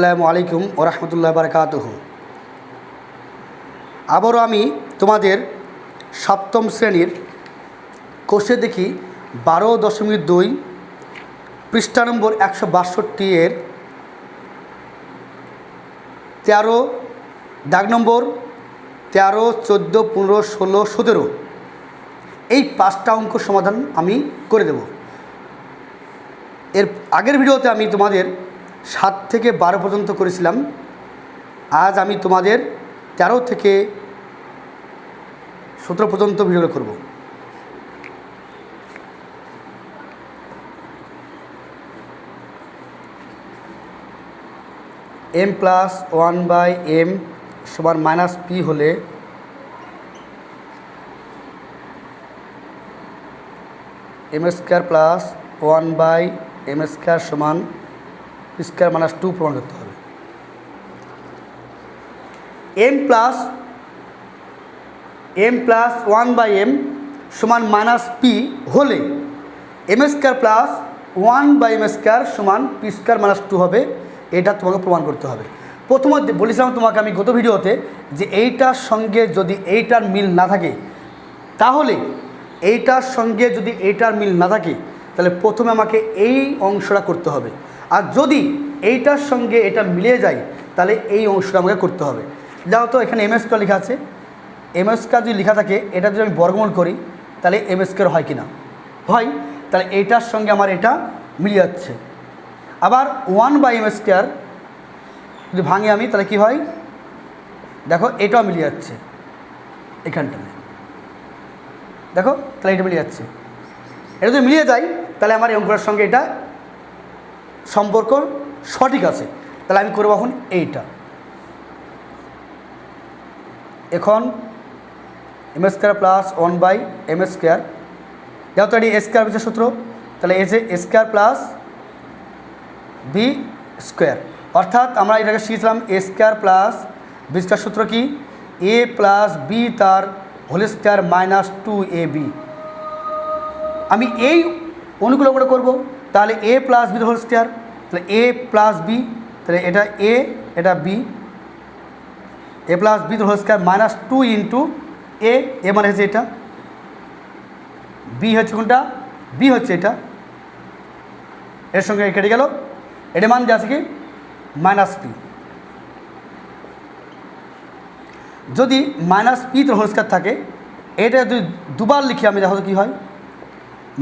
আসসালামু আলাইকুম ও রহমতুল্লাহ বারকাতুহ। আবারও আমি তোমাদের সপ্তম শ্রেণির কোষে দেখি বারো দশমিক দুই, পৃষ্ঠা নম্বর একশো বাষট্টি এর তেরো, দাগ নম্বর তেরো, চোদ্দ, পনেরো, ষোলো, সতেরো। এই পাঁচটা অঙ্ক সমাধান আমি করে দেব। এর আগের ভিডিওতে আমি তোমাদের সাত থেকে বারো পর্যন্ত করেছিলাম। আজ আমি তোমাদের তেরো থেকে সতেরো পর্যন্ত ভিডিও করব। M plus one by M সমান মাইনাস পি হলে M square plus one by M square সমান স্কোয়ার মাইনাস টু প্রমাণ করতে হবে। M plus M plus one by M সমান মাইনাস পি হলে M square plus one by M square সমান P square minus two হবে, এটা তোমাকে প্রমাণ করতে হবে। প্রথমত বলেছিলাম তোমাকে আমি গত ভিডিওতে যে এইটার সঙ্গে যদি এইটার মিল না থাকে, তাহলে এইটার সঙ্গে যদি এইটার মিল না থাকে, তাহলে প্রথমে আমাকে এই অংশটা করতে হবে। আর যদি এইটার সঙ্গে এটা মিলে যায়, তাহলে এই অংশটা আমাকে করতে হবে। যাও তো, এখানে এম স্কোয়ার লেখা আছে। এম স্কোয়ার যদি লেখা থাকে, এটা যদি আমি বর্গমূল করি, তাহলে এম স্কোয়ার হয় কি না হয়। তাহলে এইটার সঙ্গে আমার এটা মিলে যাচ্ছে। আবার ওয়ান বাই এম স্কোয়ার যদি ভাঙে আমি, তাহলে কি হয়? দেখো, এটাও মিলে যাচ্ছে। এখানটাতে। দেখো, তাহলে এটা মিলে যাচ্ছে। এটা যদি মিলিয়ে যায়, তাহলে আমার এই অঙ্কটার সঙ্গে এটা সম্পর্ক সঠিক আছে, তাহলে আমি করব এখন এইটা। এখন M square plus one by M square যেহেতু এটি স্কোয়ার হচ্ছে সূত্র, তাহলে এসে স্কোয়ার প্লাস বি স্কোয়ার অর্থাৎ আমরা এটাকে শিখেছিলাম A square plus B square সূত্র কি? এ প্লাস বি তার whole square minus two A B আমি এই অনুগুলো করে করব। তাহলে A plus B whole square তাহলে এ প্লাস বি তাহলে এটা এ এটা B A plus B whole square minus two into A A মানে হচ্ছে এটা বি হচ্ছে কোনটা বি হচ্ছে এটা, এর সঙ্গে কেটে গেল এটা মান যে আছে কি মাইনাস পি যদি মাইনাস পি তো হোলস্কার থাকে, এটা যদি দুবার লিখি আমি, দেখো কী হয়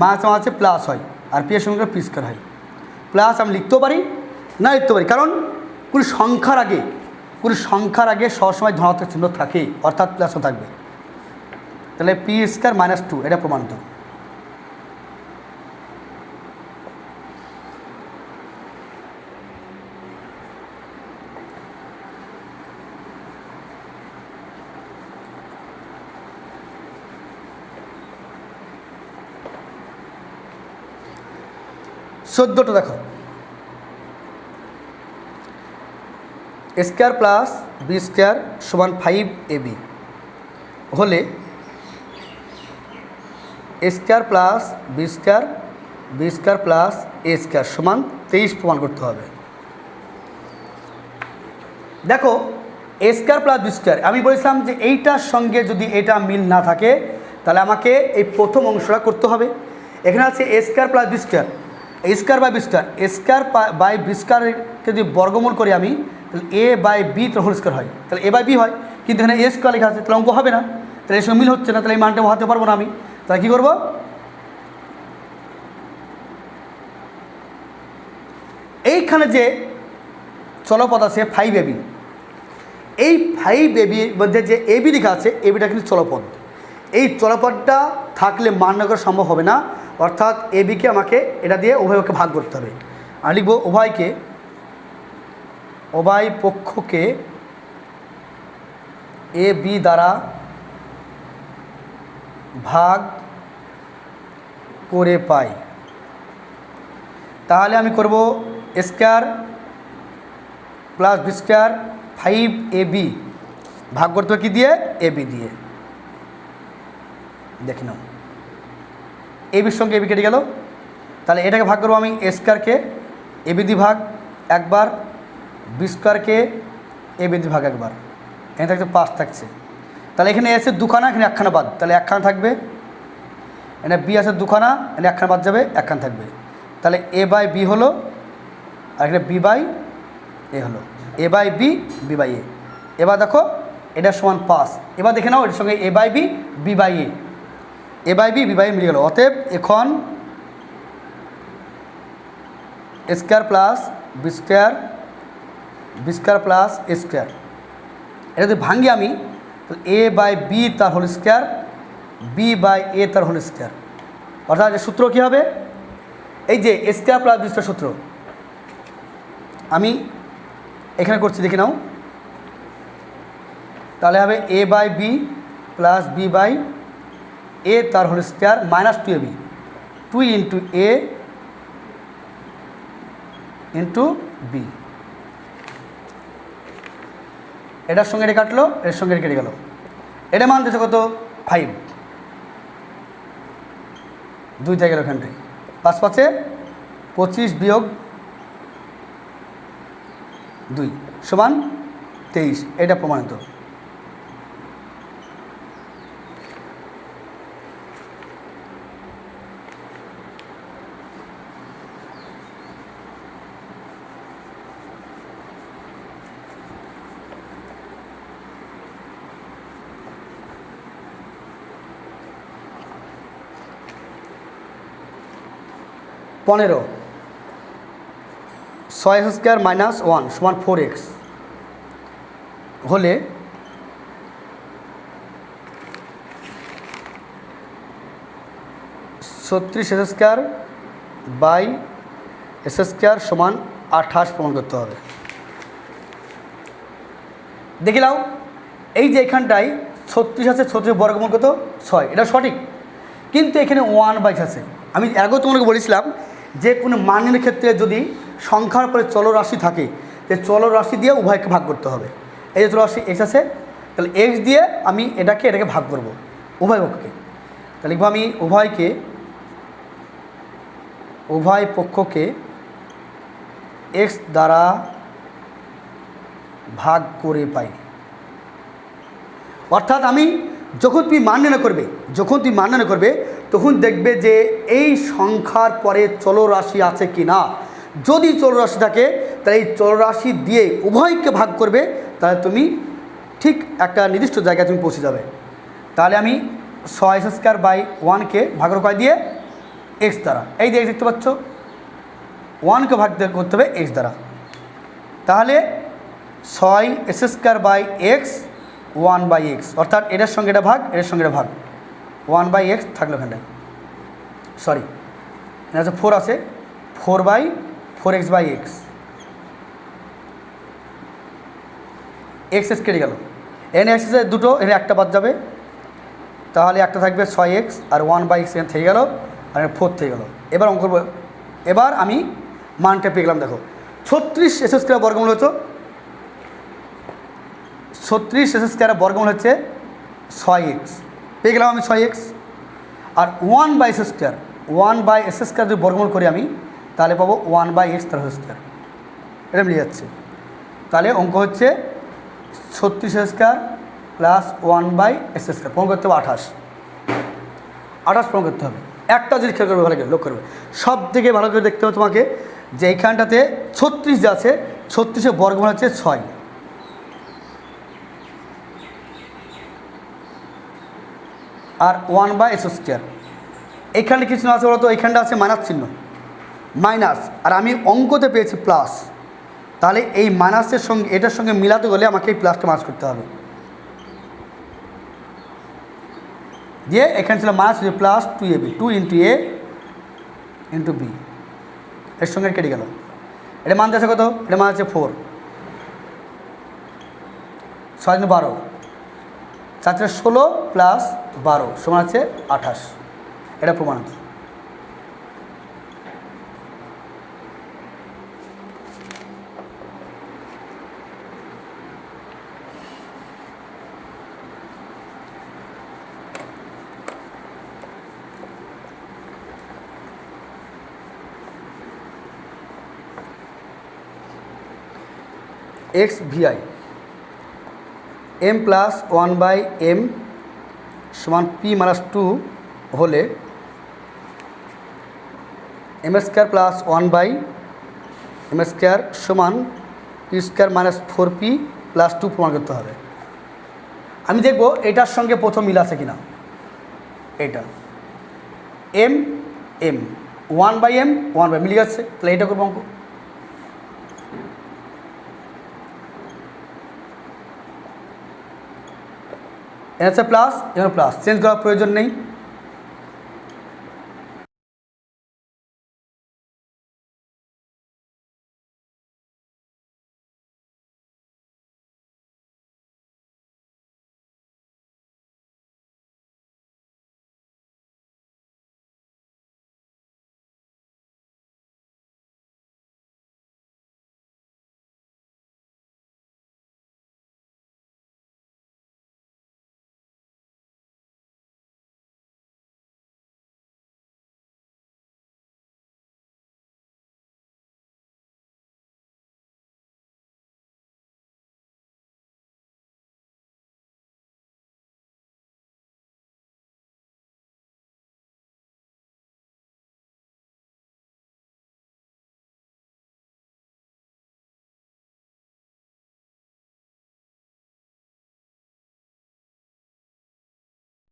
মাছ আছে প্লাস হয়। আর পি এর সঙ্গে পি স্কোয়ার হয় প্লাস আমি লিখতেও পারি, না লিখতে পারি। কারণ কোনো সংখ্যার আগে, কোনো সংখ্যার আগে সবসময় ধনাত্মক চিহ্ন থাকে, অর্থাৎ প্লাসও থাকবে। তাহলে পি স্কোয়ার মাইনাস টু এটা প্রমাণিত। চোদ্দোটা দেখো। স্কোয়ার প্লাস বি স্কোয়ার সমান ফাইভ এ বি হলে square plus B square B square plus A square সমান তেইশ প্রমাণ করতে হবে। দেখো A square plus B square আমি বলেছিলাম যে এইটার সঙ্গে যদি এটা মিল না থাকে, তাহলে আমাকে এই প্রথম অংশটা করতে হবে। এখানে আছে A square plus B square square by B square square by B স্কোয়ারকে যদি বর্গমূল করি আমি, তাহলে এ বাই বি তো হোল স্কোয়ার হয়। তাহলে এ বাই বি হয়, কিন্তু এখানে এ স্কোয়ার লেখা আছে, তাহলে অঙ্ক হবে না। তাহলে এর সঙ্গে মিল হচ্ছে না, তাহলে এই মানটা বহাতে পারব না আমি। তাহলে কী করব? এইখানে যে চলপথ আছে, ফাইভ এবি এই ফাইভ এবি মধ্যে যে এবি লেখা আছে এবিটা কিন্তু চলপথ এই চলপথটা থাকলে মান করা সম্ভব হবে না। অর্থাৎ এ বিকে আমাকে এটা দিয়ে উভয়কে ভাগ করতে হবে। আমি লিখব উভয়কে, উভয় পক্ষকে এ বি দ্বারা ভাগ করে পাই। তাহলে আমি করব square plus B square five A B ভাগ করতে হবে কী দিয়ে? এ বি দিয়ে। দেখে নাও। এ বির সঙ্গে এ বি কেটে গেল। তাহলে এটাকে ভাগ করব আমি স্কোয়ারকে এ বি দিয়ে ভাগ একবার, বি স্কোয়ারকে এ বেদি ভাগ একবার। এখানে থাকছে পাঁচ থাকছে। তাহলে এখানে এসে দুখানা, এখানে একখানা বাদ। তাহলে একখানা থাকবে। এখানে বি আছে দুখানা, এখানে একখানা বাদ যাবে, একখানা থাকবে। তাহলে এ বাই বি হলো, আর এখানে বি বাই এ হলো। A by B B by A. এবার দেখো, এটা সমান পাঁচ এবার দেখে নাও এটার সঙ্গে A by B B by A. A by B B by মিলে গেল। অতএব এখন square plus B square B square plus A square এটা যদি ভাঙি আমি এ বাই বি তার whole square B by A তার হোল স্কোয়ার অর্থাৎ সূত্র কী হবে? এই যে স্কোয়ার প্লাস বি সূত্র। আমি এখানে করছি, দেখে নাও। তাহলে হবে A by B plus B by A তার whole square minus two A B two into A into B এটার সঙ্গে এটা কাটলো, এর সঙ্গে কেটে গেল। এটা মান দিচ্ছে কত? ফাইভ দুই থেকে গেল এখানটায় পাঁচ পাঁচে পঁচিশ বিয়োগ দুই সমান তেইশ। এটা প্রমাণিত। পনেরো। ছয় স্কোয়ার মাইনাস ওয়ান সমান ফোর এক্স। হলে ছত্রিশ S square by S square সমান আঠাশ প্রমাণ করতে হবে। দেখে নাও, এই যে এখানটায় ছত্রিশ আছে, ছত্রিশ বর্গমূল কত ছয়। এটা সঠিক। কিন্তু এখানে ওয়ান বাইশ আছে। আমি আগেও তোমাকে বলেছিলাম যে কোনো মানের ক্ষেত্রে যদি সংখ্যার পরে চলরাশি থাকে, যে চলরাশি দিয়ে উভয়কে ভাগ করতে হবে। এই যে চলরাশি এক্স আছে, তাহলে এক্স দিয়ে আমি এটাকে এটাকে ভাগ করব উভয় পক্ষকে। তাহলে লিখব আমি উভয়কে, উভয় পক্ষকে এক্স দ্বারা ভাগ করে পাই। অর্থাৎ আমি যখন তুমি মান নির্ণয় করবে, যখন তুমি মান নির্ণয় করবে তখন দেখবে যে এই সংখ্যার পরে চলরাশি আছে কি না যদি চলরাশি থাকে, তাহলে এই চলরাশি দিয়ে উভয়কে ভাগ করবে, তাহলে তুমি ঠিক একটা নির্দিষ্ট জায়গায় তুমি পৌঁছে যাবে। তাহলে আমি ছয় স্কোয়ার বাই ওয়ানকে ভাগের কয় দিয়ে এক্স দ্বারা। এই দিয়ে দেখতে পাচ্ছ ওয়ানকে ভাগ করতে হবে এক্স দ্বারা। তাহলে ছয় S square by X, one by X. অর্থাৎ এটার সঙ্গে এটা ভাগ, এটার সঙ্গে এটা ভাগ। ওয়ান বাই এক্স থাকল এখানটায়। সরি এটা হচ্ছে ফোর আছে, four by, four X by X. X X কেটে গেল। এন এক্স দুটো, এখানে একটা বাদ যাবে। তাহলে একটা থাকবে ছয় এক্স, আর ওয়ান বাই এক্স এখানে থেকে গেল, আর ফোর থেকে গেল। এবার অঙ্ক। এবার আমি মানটা পেয়ে গেলাম, দেখো। ছত্রিশ এস স্কোয়ার বর্গমূল হতো ছত্রিশ এস স্কোয়ারের বর্গমূল হচ্ছে ছয় এক্স। পেয়ে গেলাম আমি ছয় X R one by S square one by S square যদি বর্গমূল করি আমি, তাহলে পাবো ওয়ান বাই এক্স তার স্কোয়ার এটা মিলে যাচ্ছে। তাহলে অঙ্ক হচ্ছে ছত্রিশ square plus one by S square প্রমাণ করতে হবে আঠাশ। আঠাশ প্রমাণ করতে হবে। একটা যদি খেয়াল করবে, ভালো করে লোক করবে। সব থেকে ভালো করে দেখতে হবে তোমাকে যে এইখানটাতে ছত্রিশ আছে, ছত্রিশের বর্গমূল হচ্ছে ছয়। আর ওয়ান বাই এস স্কোয়ার। এখানে কিছু আছে বলতো? এইখানটা আছে মাইনাস চিহ্ন। মাইনাস। আর আমি অঙ্কতে পেয়েছি প্লাস। তাহলে এই মাইনাসের সঙ্গে, এটার সঙ্গে মিলাতে গেলে আমাকে এই প্লাসটা মাস করতে হবে। দিয়ে এখানে ছিল minus plus two a b two into a into b এর সঙ্গে কেটে গেল। এটা মান আছে কত? এটা মান আছে ফোর ছয় বারো। সাতটা ষোলো প্লাস বারো সমান আছে আঠাশ। এটা প্রমাণ x Vi m plus one by m সমান পি মাইনাস টু হলে m square plus one by m square সমান p square minus four p plus two প্রমাণ করতে হবে। আমি দেখব এটার সঙ্গে প্রথম মিল আছে কিনা। এটা। M m one by m one by মিলে যাচ্ছে তাহলে এটা করব অঙ্ক। এর হচ্ছে প্লাস এখানে প্লাস চেঞ্জ করার প্রয়োজন নেই